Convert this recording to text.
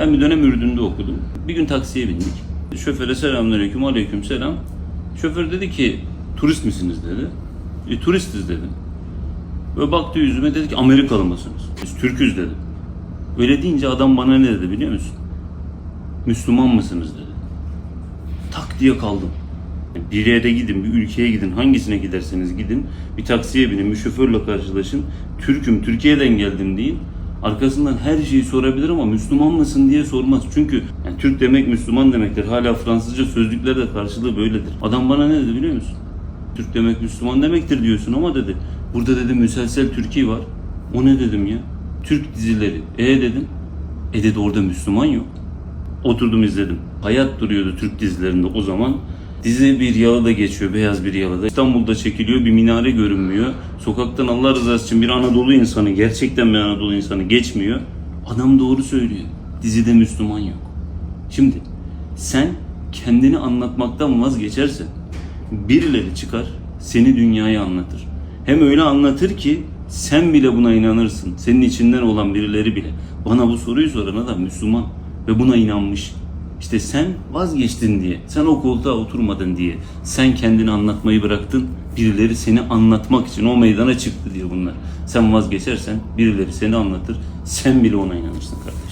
Ben bir dönem Ürdün'de okudum. Bir gün taksiye bindik. Şoföre selamünaleyküm, aleyküm selam. Şoför dedi ki turist misiniz dedi. E, turistiz dedim. Ve baktı yüzüme dedi ki Amerikalı mısınız? Biz Türküz dedim. Öyle deyince adam bana ne dedi biliyor musun? Müslüman mısınız dedi. Tak diye kaldım. Bir yere gidin, bir ülkeye gidin, hangisine giderseniz gidin. Bir taksiye binin, bir şoförle karşılaşın. Türk'üm, Türkiye'den geldim deyin. Arkasından her şeyi sorabilir ama Müslüman mısın diye sormaz. Çünkü yani Türk demek Müslüman demektir. Hala Fransızca sözlüklerde karşılığı böyledir. Adam bana ne dedi biliyor musun? Türk demek Müslüman demektir diyorsun ama dedi. Burada dedi müselsel Türkiye var. O ne dedim ya? Türk dizileri. E dedim. E dedi orada Müslüman yok. Oturdum izledim. Hayat duruyordu Türk dizilerinde o zaman. Dizi bir yalıda geçiyor, beyaz bir yalıda. İstanbul'da çekiliyor, bir minare görünmüyor. Sokaktan Allah rızası için bir Anadolu insanı, gerçekten bir Anadolu insanı geçmiyor. Adam doğru söylüyor. Dizide Müslüman yok. Şimdi sen kendini anlatmaktan vazgeçersen birileri çıkar seni dünyaya anlatır. Hem öyle anlatır ki sen bile buna inanırsın. Senin içinden olan birileri bile. Bana bu soruyu soran adam Müslüman ve buna inanmış. İşte sen vazgeçtin diye, sen o koltuğa oturmadın diye, sen kendini anlatmayı bıraktın, birileri seni anlatmak için o meydana çıktı diye bunlar. Sen vazgeçersen birileri seni anlatır, sen bile ona inanırsın kardeşim.